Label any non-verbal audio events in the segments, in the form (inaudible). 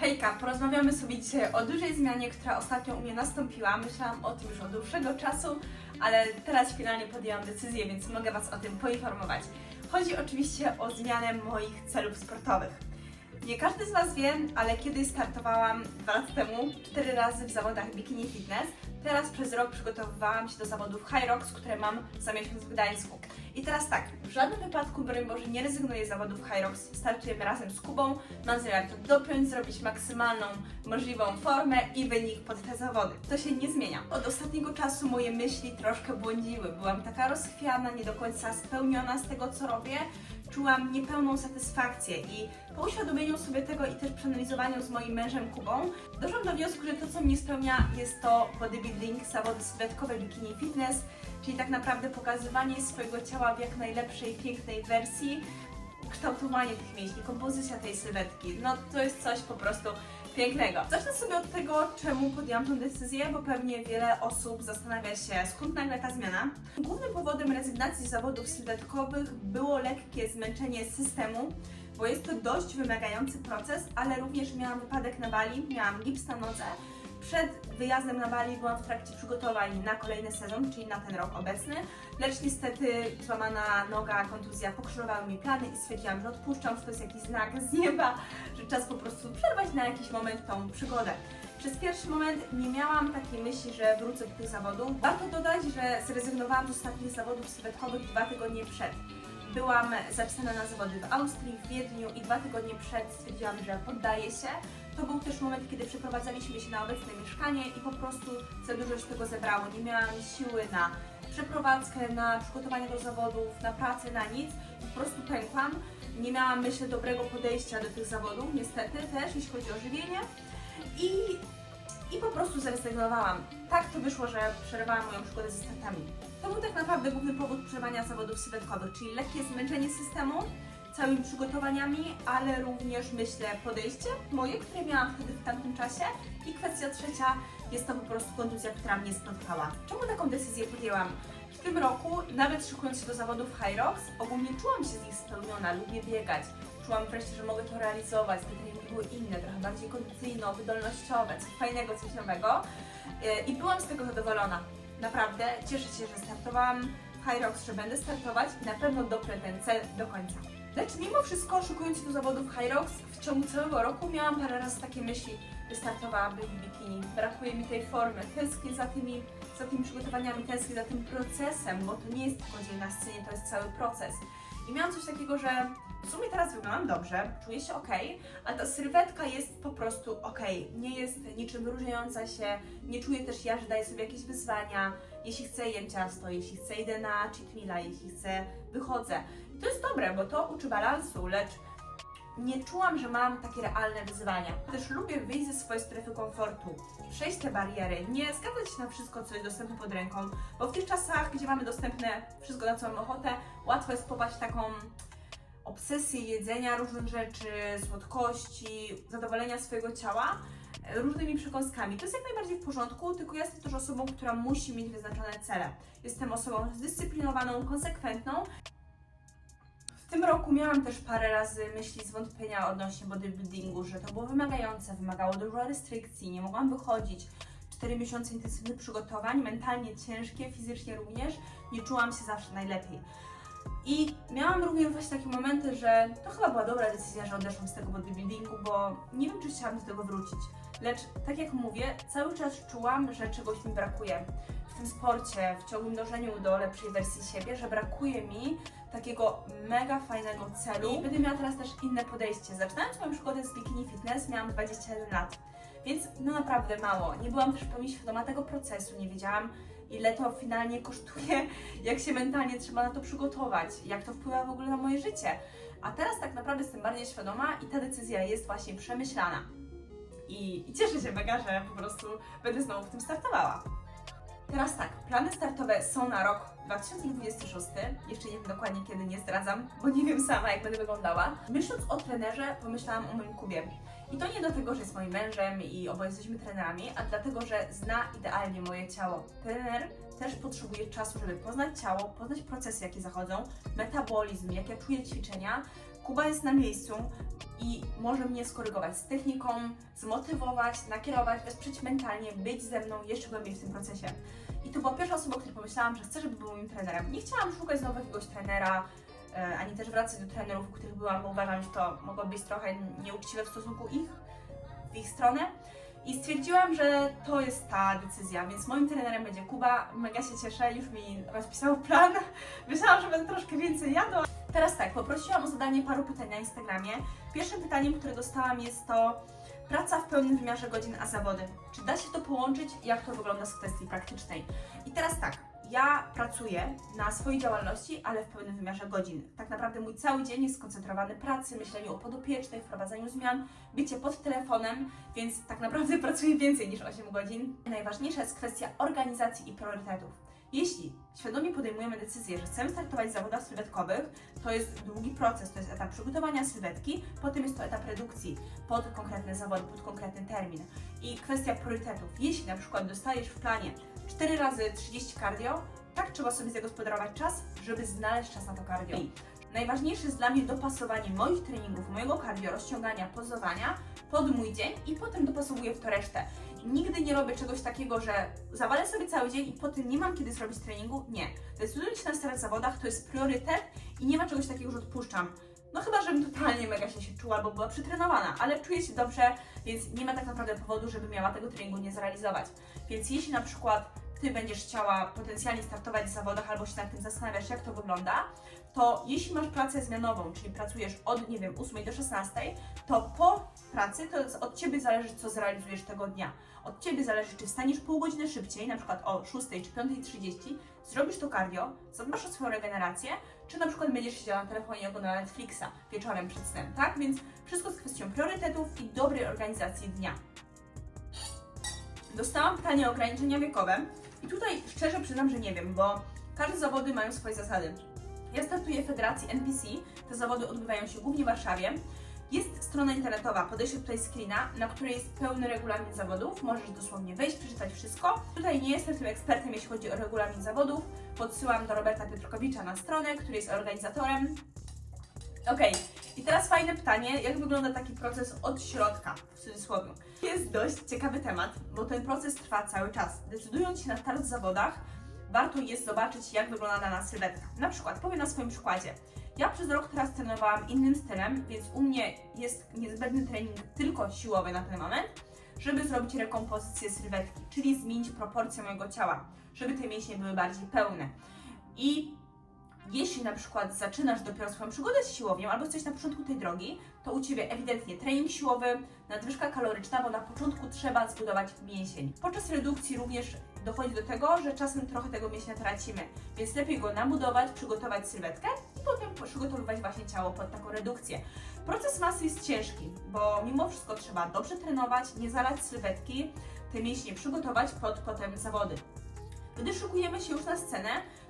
Hejka, porozmawiamy sobie dzisiaj o dużej zmianie, która ostatnio u mnie nastąpiła. Myślałam o tym już od dłuższego czasu, ale teraz finalnie podjęłam decyzję, więc mogę Was o tym poinformować. Chodzi oczywiście o zmianę moich celów sportowych. Nie każdy z Was wie, ale kiedyś startowałam dwa lata temu cztery razy w zawodach Bikini Fitness. Teraz przez rok przygotowywałam się do zawodów High Rocks, które mam za miesiąc w Gdańsku. I teraz tak, w żadnym wypadku, broń Boże, nie rezygnuję z zawodów Rocks. Startujemy razem z Kubą. Mam zamiar to dopiąć, zrobić maksymalną możliwą formę i wynik pod te zawody. To się nie zmienia. Od ostatniego czasu moje myśli troszkę błądziły. Byłam taka rozchwiana, nie do końca spełniona z tego, co robię. Czułam niepełną satysfakcję i po uświadomieniu sobie tego i też przeanalizowaniu z moim mężem Kubą, doszłam do wniosku, że to, co mnie spełnia, jest to bodybuilding, zawody sylwetkowe, bikini fitness, czyli tak naprawdę pokazywanie swojego ciała w jak najlepszej, pięknej wersji, kształtowanie tych mięśni, kompozycja tej sylwetki. No to jest coś po prostu pięknego. Zacznę sobie od tego, czemu podjęłam tę decyzję, bo pewnie wiele osób zastanawia się, skąd nagle ta zmiana. Głównym powodem rezygnacji z zawodów sylwetkowych było lekkie zmęczenie systemu, bo jest to dość wymagający proces, ale również miałam wypadek na Bali, miałam gips na nodze. Przed wyjazdem na Bali byłam w trakcie przygotowań na kolejny sezon, czyli na ten rok obecny, lecz niestety złamana noga, kontuzja pokrzyżowały mi plany i stwierdziłam, że odpuszczam, że to jest jakiś znak z nieba, że czas po prostu przerwać na jakiś moment tą przygodę. Przez pierwszy moment nie miałam takiej myśli, że wrócę do tych zawodów. Warto dodać, że zrezygnowałam z ostatnich zawodów sylwetkowych dwa tygodnie przed. Byłam zapisana na zawody w Austrii, w Wiedniu i dwa tygodnie przed stwierdziłam, że poddaję się. To był też moment, kiedy przeprowadzaliśmy się na obecne mieszkanie i po prostu za dużo się tego zebrało. Nie miałam siły na przeprowadzkę, na przygotowanie do zawodów, na pracę, na nic. Po prostu pękłam. Nie miałam, myślę, dobrego podejścia do tych zawodów, niestety też, jeśli chodzi o żywienie. I, I po prostu zrezygnowałam. Tak to wyszło, że przerwałam moją przygodę ze startami. To był tak naprawdę główny powód przerwania zawodów sylwetkowych, czyli lekkie zmęczenie systemu, całymi przygotowaniami, ale również myślę podejście moje, które miałam wtedy w tamtym czasie i kwestia trzecia jest to po prostu kontuzja, która mnie spotkała. Czemu taką decyzję podjęłam? W tym roku, nawet szykując się do zawodów High Rocks, ogólnie czułam się z nich spełniona, lubię biegać. Czułam wreszcie, że mogę to realizować, te treningi były inne, trochę bardziej kondycyjno-wydolnościowe, coś fajnego, coś nowego Yy, i byłam z tego zadowolona. Naprawdę, cieszę się, że startowałam w High Rocks, że będę startować i na pewno doprę ten cel do końca. Lecz mimo wszystko, szukując się do zawodów High Rocks, w ciągu całego roku miałam parę razy takie myśli, wystartowałabym w bikini, brakuje mi tej formy, tęsknię za tymi, za tymi przygotowaniami, tęsknię za tym procesem, bo to nie jest tylko dzień na scenie, to jest cały proces. I miałam coś takiego, że w sumie teraz wyglądam dobrze, czuję się ok, a ta sylwetka jest po prostu ok. Nie jest niczym wyróżniająca się, nie czuję też ja, że daję sobie jakieś wyzwania. Jeśli chcę jem ciasto, jeśli chcę idę na cheat meala, jeśli chcę wychodzę. I to jest dobre, bo to uczy balansu, lecz nie czułam, że mam takie realne wyzwania. Też lubię wyjść ze swojej strefy komfortu, przejść te bariery, nie zgadzać się na wszystko, co jest dostępne pod ręką, bo w tych czasach, gdzie mamy dostępne wszystko, na co mamy ochotę, łatwo jest popaść w taką obsesję jedzenia różnych rzeczy, słodkości, zadowolenia swojego ciała e, różnymi przekąskami. To jest jak najbardziej w porządku, tylko ja jestem też osobą, która musi mieć wyznaczone cele. Jestem osobą zdyscyplinowaną, konsekwentną. W tym roku miałam też parę razy myśli zwątpienia odnośnie bodybuildingu, że to było wymagające, wymagało dużo restrykcji, nie mogłam wychodzić. 4 miesiące intensywnych przygotowań, mentalnie ciężkie, fizycznie również, nie czułam się zawsze najlepiej. I miałam również właśnie takie momenty, że to chyba była dobra decyzja, że odeszłam z tego bodybuildingu, bo nie wiem, czy chciałam do tego wrócić. Lecz tak jak mówię, cały czas czułam, że czegoś mi brakuje w tym sporcie, w ciągłym dążeniu do lepszej wersji siebie, że brakuje mi takiego mega fajnego celu. I będę miała teraz też inne podejście. Zaczynając moją przygodę z bikini fitness, miałam 21 lat. Więc no naprawdę mało. Nie byłam też w pełni świadoma tego procesu, nie wiedziałam ile to finalnie kosztuje, (laughs) jak się mentalnie trzeba na to przygotować, jak to wpływa w ogóle na moje życie. A teraz tak naprawdę jestem bardziej świadoma i ta decyzja jest właśnie przemyślana. I, I cieszę się mega, że po prostu będę znowu w tym startowała. Teraz tak, plany startowe są na rok 2026. Jeszcze nie wiem dokładnie kiedy, nie zdradzam, bo nie wiem sama jak będę wyglądała. Myśląc o trenerze, pomyślałam o moim Kubie. I to nie dlatego, że jest moim mężem i oboje jesteśmy trenerami, a dlatego, że zna idealnie moje ciało. Trener też potrzebuje czasu, żeby poznać ciało, poznać procesy, jakie zachodzą, metabolizm, jak ja czuję ćwiczenia. Kuba jest na miejscu, i może mnie skorygować z techniką, zmotywować, nakierować, wesprzeć mentalnie, być ze mną jeszcze głębiej w tym procesie. I to była pierwsza osoba, o której pomyślałam, że chcę, żeby był moim trenerem. Nie chciałam szukać znowu jakiegoś trenera, ani też wracać do trenerów, u których byłam, bo uważam, że to mogło być trochę nieuczciwe w stosunku ich, w ich stronę. I stwierdziłam, że to jest ta decyzja, więc moim trenerem będzie Kuba. Mega się cieszę, już mi rozpisał plan. (laughs) Myślałam, że będę troszkę więcej jadła. Teraz tak, poprosiłam o zadanie paru pytań na Instagramie. Pierwszym pytaniem, które dostałam jest to praca w pełnym wymiarze godzin, a zawody. Czy da się to połączyć? Jak to wygląda z kwestii praktycznej? I teraz tak, ja pracuję na swojej działalności, ale w pełnym wymiarze godzin. Tak naprawdę mój cały dzień jest skoncentrowany pracy, myśleniu o podopiecznej, wprowadzaniu zmian, bycie pod telefonem, więc tak naprawdę (laughs) pracuję więcej niż 8 godzin. Najważniejsza jest kwestia organizacji i priorytetów. Jeśli świadomie podejmujemy decyzję, że chcemy startować w zawodach sylwetkowych, to jest długi proces, to jest etap przygotowania sylwetki, potem jest to etap redukcji pod konkretne zawody, pod konkretny termin. I kwestia priorytetów. Jeśli na przykład dostajesz w planie 4 razy 30 cardio, tak trzeba sobie zagospodarować czas, żeby znaleźć czas na to cardio. I najważniejsze jest dla mnie dopasowanie moich treningów, mojego cardio, rozciągania, pozowania pod mój dzień i potem dopasowuję w to resztę. Nigdy nie robię czegoś takiego, że zawalę sobie cały dzień i potem nie mam kiedy zrobić treningu. Nie. Decydując się na starych zawodach, to jest priorytet i nie ma czegoś takiego, że odpuszczam. No chyba, żebym totalnie mega się, się czuła albo była przetrenowana, ale czuję się dobrze, więc nie ma tak naprawdę powodu, żeby miała tego treningu nie zrealizować. Więc jeśli na przykład Ty będziesz chciała potencjalnie startować w zawodach albo się nad tym zastanawiasz, jak to wygląda, to jeśli masz pracę zmianową, czyli pracujesz od, nie wiem, 8 do 16, to po pracy to od Ciebie zależy, co zrealizujesz tego dnia. Od Ciebie zależy, czy wstaniesz pół godziny szybciej, na przykład o 6 czy 5.30, zrobisz to cardio, zadbasz o swoją regenerację, czy na przykład będziesz siedziała na telefonie i oglądała Netflixa wieczorem przed snem, tak? Więc wszystko jest kwestią priorytetów i dobrej organizacji dnia. Dostałam pytanie o ograniczenia wiekowe i tutaj szczerze przyznam, że nie wiem, bo każde zawody mają swoje zasady. Ja startuję w Federacji NPC, te zawody odbywają się głównie w Warszawie. Jest strona internetowa, podeślę tutaj screena, na której jest pełny regulamin zawodów. Możesz dosłownie wejść, przeczytać wszystko. Tutaj nie jestem tym ekspertem, jeśli chodzi o regulamin zawodów. Podsyłam do Roberta Piotrkowicza na stronę, który jest organizatorem. Okej, i teraz fajne pytanie, jak wygląda taki proces od środka, w cudzysłowie. Dość ciekawy temat, bo ten proces trwa cały czas. Decydując się na start w zawodach, warto jest zobaczyć, jak wygląda dana sylwetka. Na przykład, powiem na swoim przykładzie. Ja przez rok teraz trenowałam innym stylem, więc u mnie jest niezbędny trening tylko siłowy na ten moment, żeby zrobić rekompozycję sylwetki, czyli zmienić proporcje mojego ciała, żeby te mięśnie były bardziej pełne. I jeśli na przykład zaczynasz dopiero swoją przygodę z siłownią albo jesteś na początku tej drogi, to u Ciebie ewidentnie trening siłowy, nadwyżka kaloryczna, bo na początku trzeba zbudować mięsień. Podczas redukcji również dochodzi do tego, że czasem trochę tego mięśnia tracimy, więc lepiej go nabudować, przygotować sylwetkę i potem przygotowywać właśnie ciało pod taką redukcję. Proces masy jest ciężki, bo mimo wszystko trzeba dobrze trenować, nie zalać sylwetki, te mięśnie przygotować pod potem zawody. Gdy szykujemy się już na scenę,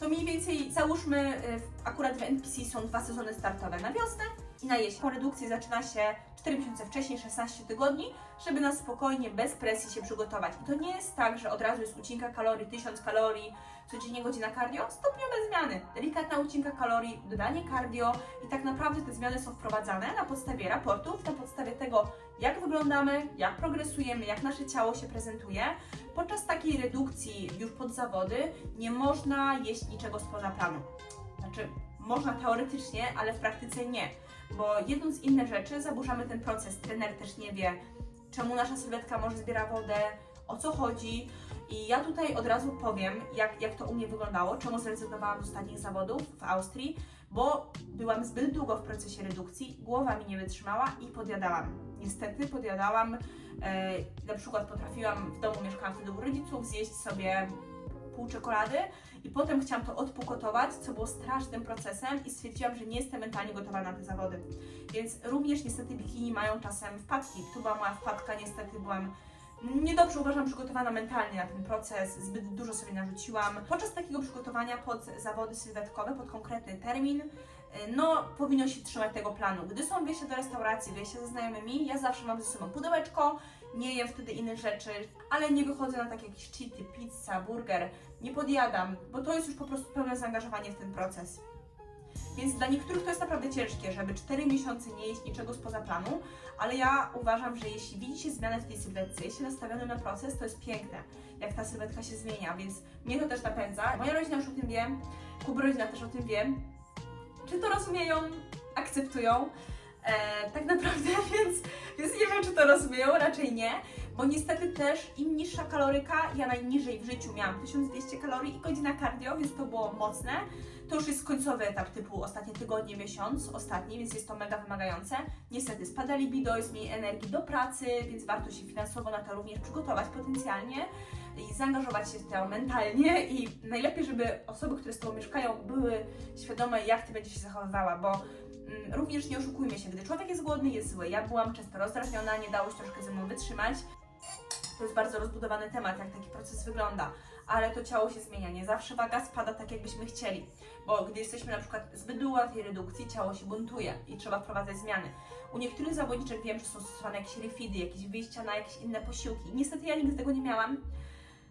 to mniej więcej załóżmy, y, akurat w NPC są dwa sezony startowe na wiosnę i na jesień. Po redukcji zaczyna się 4 miesiące wcześniej, 16 tygodni, żeby na spokojnie, bez presji się przygotować. I to nie jest tak, że od razu jest ucinka kalorii, 1000 kalorii, codziennie godzina cardio, stopniowe zmiany. Delikatna ucinka kalorii, dodanie cardio i tak naprawdę te zmiany są wprowadzane na podstawie raportów, na podstawie tego, jak wyglądamy, jak progresujemy, jak nasze ciało się prezentuje. Podczas takiej redukcji już pod zawody nie można jeść niczego spoza planu. Znaczy, można teoretycznie, ale w praktyce nie, bo jedną z innych rzeczy zaburzamy ten proces. Trener też nie wie, czemu nasza sylwetka może zbiera wodę, o co chodzi. I ja tutaj od razu powiem, jak, jak to u mnie wyglądało, czemu zrezygnowałam z ostatnich zawodów w Austrii, bo byłam zbyt długo w procesie redukcji, głowa mi nie wytrzymała i podjadałam. Niestety podjadałam, e, na przykład potrafiłam, w domu mieszkałam wtedy u rodziców, zjeść sobie pół czekolady i potem chciałam to odpukotować, co było strasznym procesem i stwierdziłam, że nie jestem mentalnie gotowa na te zawody. Więc również niestety bikini mają czasem wpadki. Tu była moja wpadka, niestety byłam niedobrze uważam przygotowana mentalnie na ten proces, zbyt dużo sobie narzuciłam. Podczas takiego przygotowania pod zawody sylwetkowe, pod konkretny termin, y, no powinno się trzymać tego planu. Gdy są wyjścia do restauracji, wyjścia ze znajomymi, ja zawsze mam ze sobą pudełeczko, nie jem wtedy innych rzeczy, ale nie wychodzę na takie jakieś cheaty, pizza, burger, nie podjadam, bo to jest już po prostu pełne zaangażowanie w ten proces. Więc dla niektórych to jest naprawdę ciężkie, żeby 4 miesiące nie jeść niczego spoza planu, ale ja uważam, że jeśli widzicie zmianę w tej sylwetce, jeśli nastawiony na proces, to jest piękne, jak ta sylwetka się zmienia, więc mnie to też napędza. Moja rodzina już o tym wie, Kuba rodzina też o tym wie. Czy to rozumieją, akceptują? E, tak naprawdę, (laughs) więc, więc nie wiem, czy to rozumieją, raczej nie, bo niestety też im niższa kaloryka, ja najniżej w życiu miałam 1200 kalorii i godzina cardio, więc to było mocne. To już jest końcowy etap typu ostatnie tygodnie, miesiąc, ostatni, więc jest to mega wymagające. Niestety spada libido, jest mniej energii do pracy, więc warto się finansowo na to również przygotować potencjalnie i zaangażować się w to mentalnie i najlepiej, żeby osoby, które z Tobą mieszkają, były świadome, jak Ty będziesz się zachowywała, bo również nie oszukujmy się, gdy człowiek jest głodny, jest zły. Ja byłam często rozdrażniona, nie dało się troszkę ze mną wytrzymać. To jest bardzo rozbudowany temat, jak taki proces wygląda, ale to ciało się zmienia. Nie zawsze waga spada tak, jakbyśmy chcieli, bo gdy jesteśmy na przykład zbyt długo tej redukcji, ciało się buntuje i trzeba wprowadzać zmiany. U niektórych zawodniczek wiem, że są stosowane jakieś refidy, jakieś wyjścia na jakieś inne posiłki. Niestety ja nigdy tego nie miałam,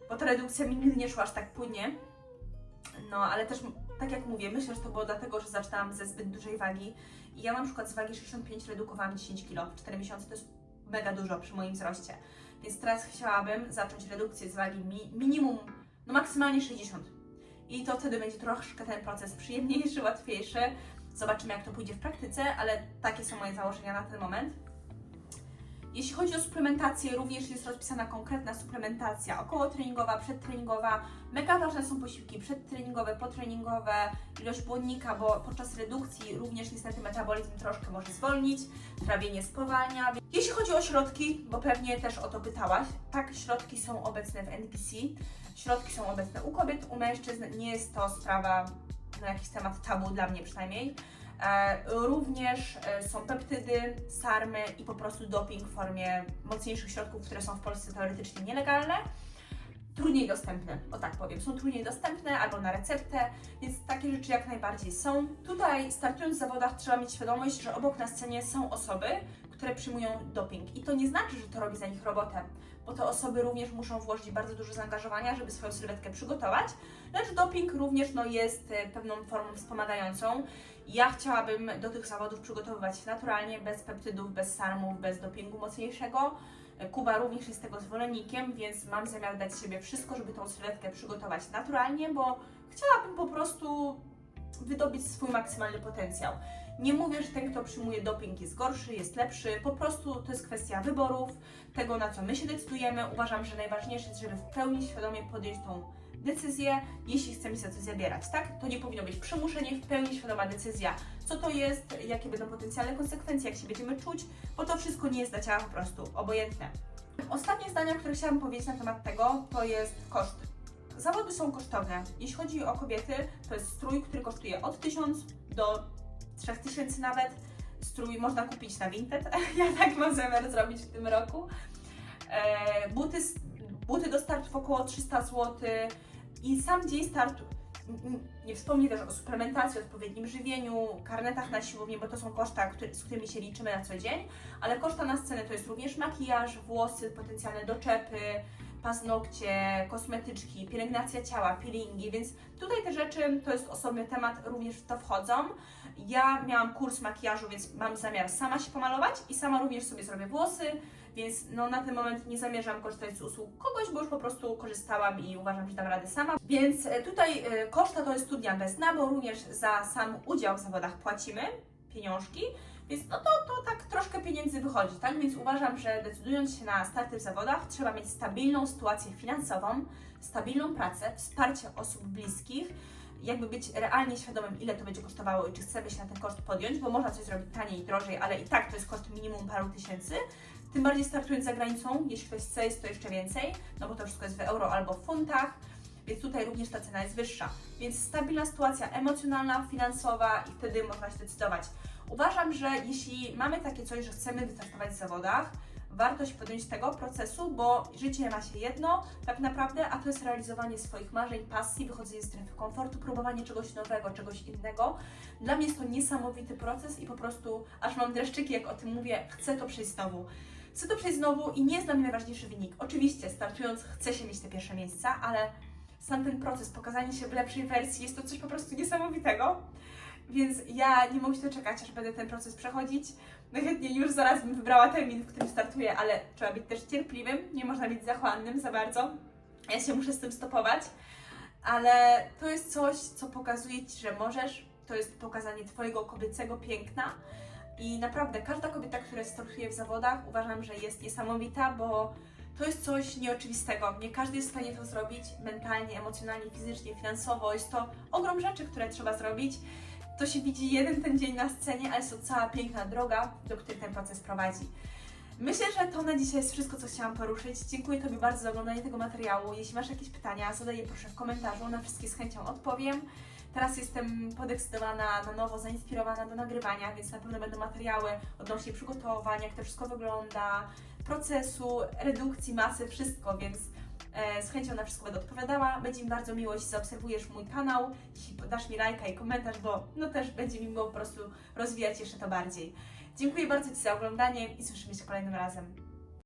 bo ta redukcja mi nigdy nie szła aż tak płynnie. No, ale też, tak jak mówię, myślę, że to było dlatego, że zaczynałam ze zbyt dużej wagi. I ja na przykład z wagi 65 redukowałam 10 kg w 4 miesiące, to jest mega dużo przy moim wzroście. Więc teraz chciałabym zacząć redukcję z wagi mi, minimum, no maksymalnie 60. I to wtedy będzie troszkę ten proces przyjemniejszy, (laughs) łatwiejszy. Zobaczymy, jak to pójdzie w praktyce, ale takie są moje założenia na ten moment. Jeśli chodzi o suplementację, również jest rozpisana konkretna suplementacja okołotreningowa, przedtreningowa. Mega ważne są posiłki przedtreningowe, potreningowe, ilość błonnika, bo podczas redukcji również niestety metabolizm troszkę może zwolnić, trawienie spowalnia. Jeśli chodzi o środki, bo pewnie też o to pytałaś, tak, środki są obecne w NPC. Środki są obecne u kobiet, u mężczyzn. Nie jest to sprawa, no jakiś temat tabu dla mnie przynajmniej. E, Również e, są peptydy, sarmy i po prostu doping w formie mocniejszych środków, które są w Polsce teoretycznie nielegalne. Trudniej dostępne, o tak powiem. Są trudniej dostępne albo na receptę, więc takie rzeczy jak najbardziej są. Tutaj startując w zawodach trzeba mieć świadomość, że obok na scenie są osoby, które przyjmują doping. I to nie znaczy, że to robi za nich robotę, bo te osoby również muszą włożyć bardzo dużo zaangażowania, żeby swoją sylwetkę przygotować, lecz doping również no, jest e, pewną formą wspomagającą. Ja chciałabym do tych zawodów przygotowywać się naturalnie, bez peptydów, bez sarmów, bez dopingu mocniejszego. Kuba również jest tego zwolennikiem, więc mam zamiar dać z siebie wszystko, żeby tą sylwetkę przygotować naturalnie, bo chciałabym po prostu wydobyć swój maksymalny potencjał. Nie mówię, że ten, kto przyjmuje doping jest gorszy, jest lepszy, po prostu to jest kwestia wyborów, tego na co my się decydujemy. Uważam, że najważniejsze jest, żeby w pełni świadomie podjąć tą decyzję, jeśli chcemy się za coś zabierać, tak? To nie powinno być przymuszenie, w pełni świadoma decyzja, co to jest, jakie będą potencjalne konsekwencje, jak się będziemy czuć, bo to wszystko nie jest dla ciała po prostu obojętne. Ostatnie zdania, które chciałabym powiedzieć na temat tego, to jest koszt. Zawody są kosztowne. Jeśli chodzi o kobiety, to jest strój, który kosztuje od 1000 do 3000 nawet. Strój można kupić na Vinted. (laughs) Ja tak mam zamiar zrobić w tym roku. E, buty, buty do startów około 300 zł i sam dzień startu. Nie wspomnę też o suplementacji, odpowiednim żywieniu, karnetach na siłownię, bo to są koszta, który, z którymi się liczymy na co dzień, ale koszta na scenę to jest również makijaż, włosy, potencjalne doczepy, paznokcie, kosmetyczki, pielęgnacja ciała, peelingi, więc tutaj te rzeczy to jest osobny temat, również w to wchodzą. Ja miałam kurs makijażu, więc mam zamiar sama się pomalować i sama również sobie zrobię włosy, więc no, na ten moment nie zamierzam korzystać z usług kogoś, bo już po prostu korzystałam i uważam, że dam radę sama. Więc e, tutaj e, koszta to jest studnia bez dna, bo również za sam udział w zawodach płacimy pieniążki, więc no to, to tak troszkę pieniędzy wychodzi, tak? Więc uważam, że decydując się na starty w zawodach, trzeba mieć stabilną sytuację finansową, stabilną pracę, wsparcie osób bliskich, jakby być realnie świadomym, ile to będzie kosztowało i czy chcemy się na ten koszt podjąć, bo można coś zrobić taniej i drożej, ale i tak to jest koszt minimum paru tysięcy. Tym bardziej startując za granicą, jeśli ktoś chce, jest to jeszcze więcej, no bo to wszystko jest w euro albo w funtach, więc tutaj również ta cena jest wyższa. Więc stabilna sytuacja emocjonalna, finansowa i wtedy można się decydować. Uważam, że jeśli mamy takie coś, że chcemy wystartować w zawodach, warto się podjąć tego procesu, bo życie ma się jedno tak naprawdę, a to jest realizowanie swoich marzeń, pasji, wychodzenie z strefy komfortu, próbowanie czegoś nowego, czegoś innego. Dla mnie jest to niesamowity proces i po prostu aż mam dreszczyki, jak o tym mówię, chcę to przejść znowu. Chcę to przejść znowu i nie mnie najważniejszy wynik. Oczywiście, startując, chce się mieć te pierwsze miejsca, ale sam ten proces, pokazanie się w lepszej wersji, jest to coś po prostu niesamowitego. więc ja nie mogę się doczekać, aż będę ten proces przechodzić. Najchętniej już zaraz bym wybrała termin, w którym startuję, ale trzeba być też cierpliwym, nie można być zachłannym za bardzo. Ja się muszę z tym stopować, ale to jest coś, co pokazuje Ci, że możesz, to jest pokazanie Twojego kobiecego piękna i naprawdę każda kobieta, która startuje w zawodach, uważam, że jest niesamowita, bo to jest coś nieoczywistego. Nie każdy jest w stanie to zrobić mentalnie, emocjonalnie, fizycznie, finansowo. Jest to ogrom rzeczy, które trzeba zrobić. To się widzi jeden ten dzień na scenie, ale jest to cała piękna droga, do której ten proces prowadzi. Myślę, że to na dzisiaj jest wszystko, co chciałam poruszyć. Dziękuję Tobie bardzo za oglądanie tego materiału. Jeśli masz jakieś pytania, zadaj je proszę w komentarzu, na wszystkie z chęcią odpowiem. Teraz jestem podekscytowana, na nowo zainspirowana do nagrywania, więc na pewno będą materiały odnośnie przygotowań, jak to wszystko wygląda, procesu, redukcji masy, wszystko, więc e, z chęcią na wszystko będę odpowiadała. Będzie mi bardzo miło, jeśli zaobserwujesz mój kanał, jeśli dasz mi lajka i komentarz, bo no też będzie mi miło po prostu rozwijać jeszcze to bardziej. Dziękuję bardzo Ci za oglądanie i słyszymy się kolejnym razem.